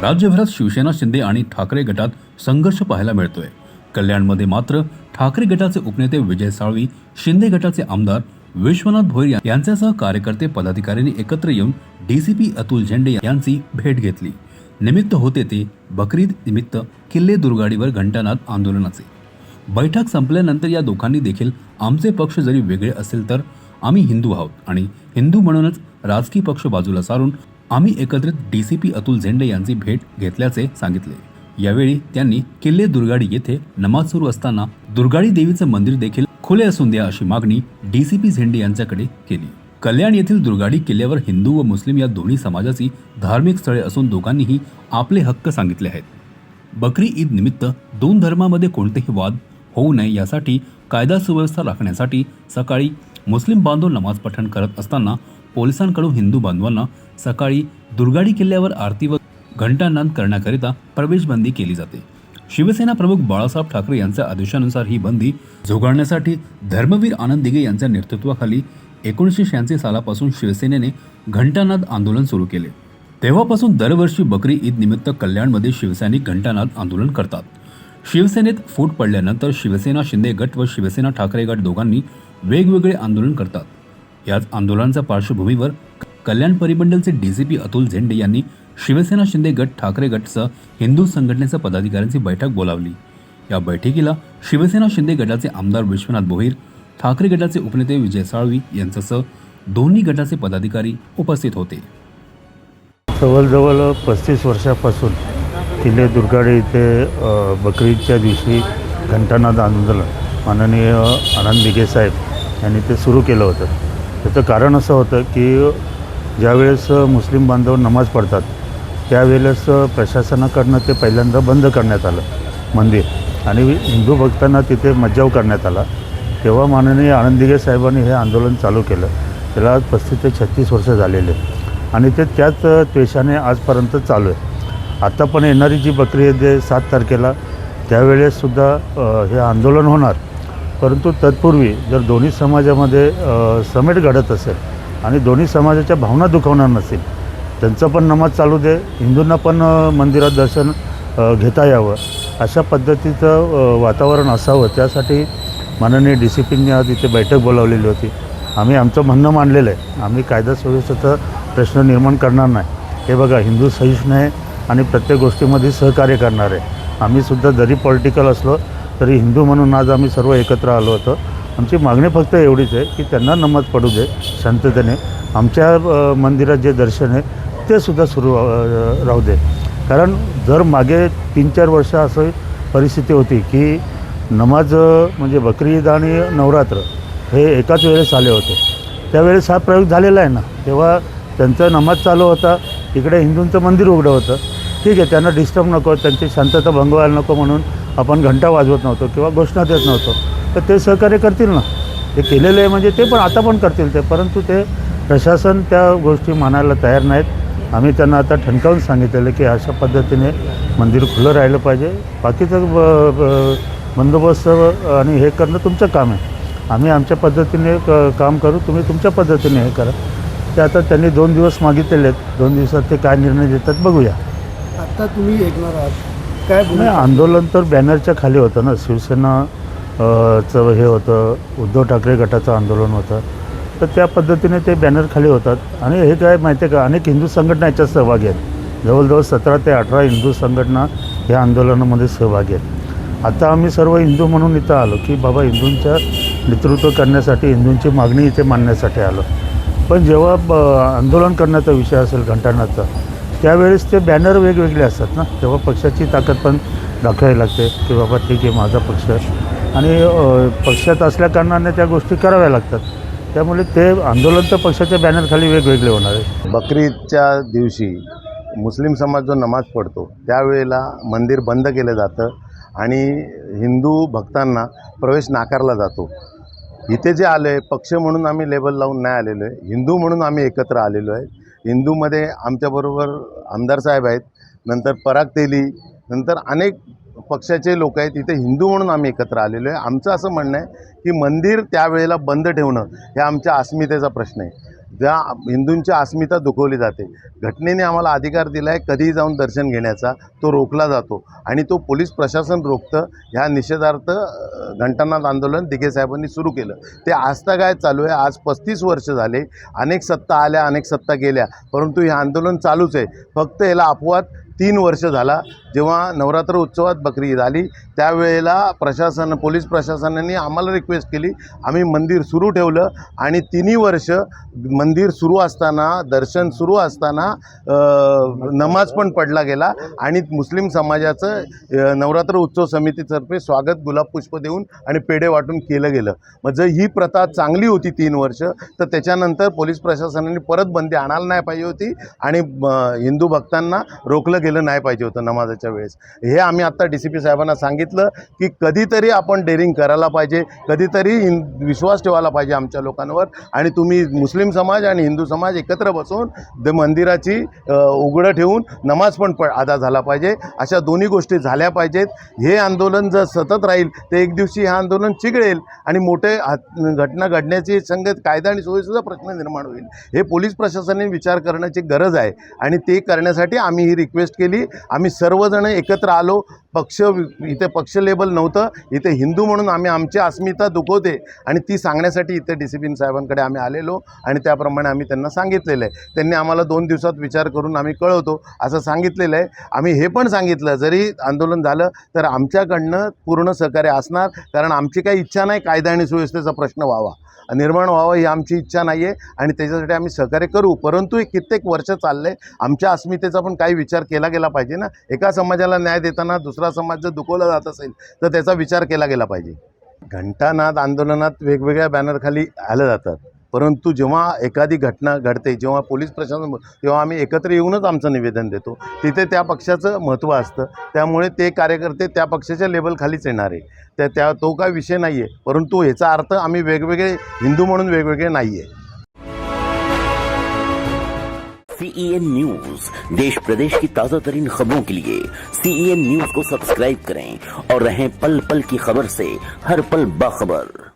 राज्यभरात शिवसेना शिंदे आणि ठाकरे गटात संघर्ष पाहायला मिळतोय. कल्याणमध्ये मात्र ठाकरे गटाचे उपनेते विजय साळवी शिंदे गटाचे आमदार विश्वनाथ भोईर यांच्यासह कार्यकर्ते पदाधिकाऱ्यांनी एकत्र येऊन डीसीपी अतुल झेंडे यांची भेट घेतली. निमित्त होते ते बकरीद निमित्त किल्ले दुर्गाडीवर घंटानाद आंदोलनाचे. बैठक संपल्यानंतर या दोघांनी देखील आमचे पक्ष जरी वेगळे असेल तर आम्ही हिंदू आहोत आणि हिंदू म्हणूनच राजकीय पक्ष बाजूला सारून आम्ही एकत्रित डी सी पी अतुल झेंडे यांची भेट घेतल्याचे सांगितले. यावेळी त्यांनी किल्ले दुर्गाडी येथे नमाज सुरू असताना दुर्गाडी देवीचं मंदिर देखील खुले असून द्या अशी मागणी डी सी पी झेंडे यांच्याकडे केली. कल्याण येथील दुर्गाडी किल्ल्यावर हिंदू व मुस्लिम या दोन्ही समाजाची धार्मिक स्थळे असून दोघांनीही आपले हक्क सांगितले आहेत. बकरी ईद निमित्त दोन धर्मामध्ये कोणतेही वाद होऊ नये यासाठी कायदा सुव्यवस्था राखण्यासाठी सकाळी मुस्लिम बांधव नमाज पठण करत असताना पोलिसांकडून हिंदू बांधवांना सकाळी दुर्गाडी किल्ल्यावर आरती व घंटानाद करण्याकरिता प्रवेशबंदी केली जाते. शिवसेना प्रमुख बाळासाहेब ठाकरे यांच्या आदेशानुसार ही बंदी झोगाळण्यासाठी धर्मवीर आनंद दिघे यांच्या नेतृत्वाखाली एकोणीसशे शहाऐंशी सालापासून शिवसेनेने घंटानाद आंदोलन सुरू केले. तेव्हापासून दरवर्षी बकरी ईद निमित्त कल्याणमध्ये शिवसैनिक घंटानाद आंदोलन करतात. शिवसेनेत फूट पडल्यानंतर शिवसेना शिंदे गट व शिवसेना ठाकरे गट दोघांनी वेगवेगळे आंदोलन करतात. याच आंदोलनाच्या पार्श्वभूमीवर कल्याण परिमंडलचे डीसीपी अतुल झेंडे यांनी शिवसेना शिंदे गट ठाकरे गटसह हिंदू संघटनेच्या पदाधिकाऱ्यांची बैठक बोलावली. या बैठकीला शिवसेना शिंदे गटाचे आमदार विश्वनाथ भोईर ठाकरे गटाचे उपनेते विजय साळवी यांच्यासह दोन्ही गटाचे पदाधिकारी उपस्थित होते. जवळजवळ पस्तीस वर्षापासून किल्ले दुर्गाडे इथे अ, बकरीदच्या दिवशी घंटानाद आंदोलन माननीय आनंद दिघे साहेब यांनी ते सुरू केलं होतं. त्याचं कारण असं होतं की ज्यावेळेस मुस्लिम बांधव नमाज पडतात त्यावेळेस प्रशासनाकडनं ते पहिल्यांदा बंद करण्यात आलं मंदिर. आणि हिंदू भक्तांना तिथे मज्जाव करण्यात आला. तेव्हा माननीय आनंदीगे साहेबांनी हे आंदोलन चालू केलं. त्याला आज पस्तीस ते छत्तीस वर्ष झालेले. आणि ते त्याच त्वेषाने आजपर्यंत चालू आहे. आता पण येणारी जी बकरी ईद आहे सात तारखेला त्यावेळेससुद्धा हे आंदोलन होणार. परंतु तत्पूर्वी जर दोन्ही समाजामध्ये समेट घडत असेल आणि दोन्ही समाजाच्या भावना दुखावणार नसेल त्यांचं पण नमाज चालू दे हिंदूंना पण मंदिरात दर्शन घेता यावं अशा पद्धतीचं वातावरण असावं. त्यासाठी माननीय डी सी पींनी आज इथे बैठक बोलावलेली होती. आम्ही आमचं म्हणणं मांडलेलं आहे. आम्ही कायदा सुव्यवस्थेचा प्रश्न निर्माण करणार नाही. हे बघा हिंदू सहिष्णू आहे आणि प्रत्येक गोष्टीमध्ये सहकार्य करणार. आहे आम्हीसुद्धा जरी पॉलिटिकल असलो तरी हिंदू म्हणून आज आम्ही सर्व एकत्र आलो होतो. आमची मागणी फक्त एवढीच आहे की त्यांना नमाज पडू दे शांततेने. आमच्या मंदिरात जे दर्शन आहे ते सुद्धा सुरू राहू दे. कारण जर मागे तीन चार वर्ष असं परिस्थिती होती की नमाज म्हणजे बकरी ईद आणि नवरात्र हे एकाच वेळेस आले होते. त्यावेळेस हा प्रयोग झालेला आहे ना. तेव्हा त्यांचा नमाज चालू होता इकडे हिंदूंचं मंदिर उघडं होतं. ठीक आहे त्यांना डिस्टर्ब नको त्यांची शांतता भंग व्हायला नको म्हणून आपण घंटा वाजवत नव्हतो किंवा घोषणा देत नव्हतो. तर ते सहकार्य करतील ना? ते केलेलं आहे म्हणजे ते पण आता पण करतील ते परंतु ते प्रशासन त्या गोष्टी मानायला तयार नाहीत. आम्ही त्यांना आता ठणकावून सांगितलेलं की अशा पद्धतीने मंदिर खुलं राहिलं पाहिजे. बाकीचं बंदोबस्त आणि हे करणं तुमचं काम आहे. आम्ही आमच्या पद्धतीने क काम करू तुम्ही तुमच्या पद्धतीने हे करा. ते आता त्यांनी दोन दिवस मागितलेले आहेत. दोन दिवसात ते काय निर्णय देतात बघूया. आता तुम्ही ऐकणार आहात. काय नाही आंदोलन तर बॅनरच्या खाली होतं ना. शिवसेना चं हे होतं उद्धव ठाकरे गटाचं आंदोलन होतं. तर त्या पद्धतीने ते बॅनर खाली होतात. आणि हे काय माहिती आहे का? अनेक हिंदू संघटना याच्यात सहभागी आहेत. जवळजवळ सतरा ते अठरा हिंदू संघटना या आंदोलनामध्ये सहभागी आहेत. आता आम्ही सर्व हिंदू म्हणून इथं आलो की बाबा हिंदूंच्या नेतृत्व करण्यासाठी हिंदूंची मागणी इथे मांडण्यासाठी आलो. पण जेव्हा ब आंदोलन करण्याचा विषय असेल घंटानाचा त्यावेळेस ते बॅनर वेगवेगळे असतात ना. तेव्हा पक्षाची ताकद पण दाखवावी लागते की बाबा ठीक आहे माझा पक्ष. आणि पक्षात असल्या कारणाने त्या गोष्टी कराव्या लागतात. त्यामुळे ते आंदोलन तर पक्षाच्या बॅनरखाली वेगवेगळे होणार आहे. बकरीदच्या दिवशी मुस्लिम समाज जो नमाज पडतो त्यावेळेला मंदिर बंद केलं जातं आणि हिंदू भक्तांना प्रवेश नाकारला जातो. इथे जे आलं आहे पक्ष म्हणून आम्ही लेबल लावून नाही आलेलो आहे. हिंदू म्हणून आम्ही एकत्र आलेलो आहे. हिंदूमध्ये आमच्याबरोबर आमदार साहेब आहेत नंतर पराग तेली नंतर अनेक पक्षाचे लोक आहेत इथे हिंदू म्हणून आम्ही एकत्र आलेलो आहे. आमचं असं म्हणणं आहे की मंदिर त्यावेळेला बंद ठेवणं हे आमच्या अस्मितेचा प्रश्न आहे. ज्या हिंदूंची अस्मिता दुखवली जाते. घटनेने आम्हाला अधिकार दिला आहे कधीही जाऊन दर्शन घेण्याचा. तो रोखला जातो आणि तो पोलीस प्रशासन रोखतं. ह्या निषेधार्थ घंटानाथ आंदोलन दिघे साहेबांनी सुरू केलं. ते आजतागायत चालू आहे. आज पस्तीस वर्ष झाले. अनेक सत्ता आल्या अनेक सत्ता गेल्या. परंतु हे आंदोलन चालूच आहे. फक्त याला अपवाद तीन वर्ष झाला जेव्हा नवरात्र उत्सवात बकरी ईद आली त्यावेळेला प्रशासन पोलीस प्रशासनाने आम्हाला रिक्वेस्ट केली. आम्ही मंदिर सुरू ठेवलं आणि तिन्ही वर्ष मंदिर सुरू असताना दर्शन सुरू असताना नमाज पण पडला गेला आणि मुस्लिम समाजाचं नवरात्र उत्सव समितीतर्फे स्वागत गुलाब पुष्प देऊन आणि पेढे वाटून केलं गेलं. मग जर ही प्रथा चांगली होती तीन वर्ष तर त्याच्यानंतर पोलीस प्रशासनाने परत बंदी आणायला नाही पाहिजे होती आणि हिंदू भक्तांना रोखलं गेलं. केलं नाही पाहिजे होतं नमाजाच्या वेळेस. हे आम्ही आत्ता डी सी पी साहेबांना सांगितलं की कधीतरी आपण डेअरिंग करायला पाहिजे कधीतरी हिं विश्वास ठेवायला पाहिजे आमच्या लोकांवर आणि तुम्ही मुस्लिम समाज आणि हिंदू समाज एकत्र बसून द मंदिराची उघडं ठेवून नमाज पण प अदा झाला पाहिजे. अशा दोन्ही गोष्टी झाल्या पाहिजेत. हे आंदोलन जर सतत राहील तर एक दिवशी हे आंदोलन चिघळेल आणि मोठे हात- घटना घडण्याची संगत कायदा आणि सोयीसुद्धा प्रश्न निर्माण होईल. हे पोलीस प्रशासनाने विचार करण्याची गरज आहे आणि ते करण्यासाठी आम्ही ही रिक्वेस्ट केली. आम्ही सर्वजण एकत्र आलो. पक्ष इथे पक्ष लेबल नव्हतं. इथे हिंदू म्हणून आम्ही आमची अस्मिता दुखवते. आणि ती सांगण्यासाठी इथे डी सी साहेबांकडे आम्ही आलेलो. आणि त्याप्रमाणे आम्ही त्यांना सांगितलेलं आहे. त्यांनी आम्हाला दोन दिवसात विचार करून आम्ही कळवतो असं सांगितलेलं आहे. आम्ही हे पण सांगितलं जरी आंदोलन झालं तर आमच्याकडनं पूर्ण सहकार्य असणार. कारण आमची काही इच्छा नाही कायदा आणि सुव्यवस्थेचा प्रश्न व्हावा. निर्माण व्हावं ही आमची इच्छा नाही आहे आणि त्याच्यासाठी आम्ही सहकार्य करू. परंतु हे कित्येक वर्ष चाललं आहे आमच्या अस्मितेचा पण काही विचार केला गेला पाहिजे ना. एका समाजाला न्याय देताना दुसरा समाज जर दुखवला जात असेल तर त्याचा विचार केला गेला पाहिजे. घंटानाद आंदोलनात वेगवेगळ्या बॅनरखाली आलं जातात. परंतु जेव्हा एखादी घटना घडते जेव्हा पोलीस प्रशासन तेव्हा आम्ही एकत्र येऊनच आमचं निवेदन देतो तिथे त्या पक्षाचं महत्त्व असतं. त्यामुळे ते कार्यकर्ते त्या पक्षाच्या लेबलखालीच येणार आहे. त्या त्या तो काय विषय नाही आहे परंतु ह्याचा अर्थ आम्ही वेगवेगळे हिंदू म्हणून वेगवेगळे नाही आहे सीईएन न्यूज देश प्रदेश की ताजा तरीन खबरों के लिए सीईएन न्यूज को सब्सक्राइब करें और रहें पल पल की खबर से हर पल बाखबर।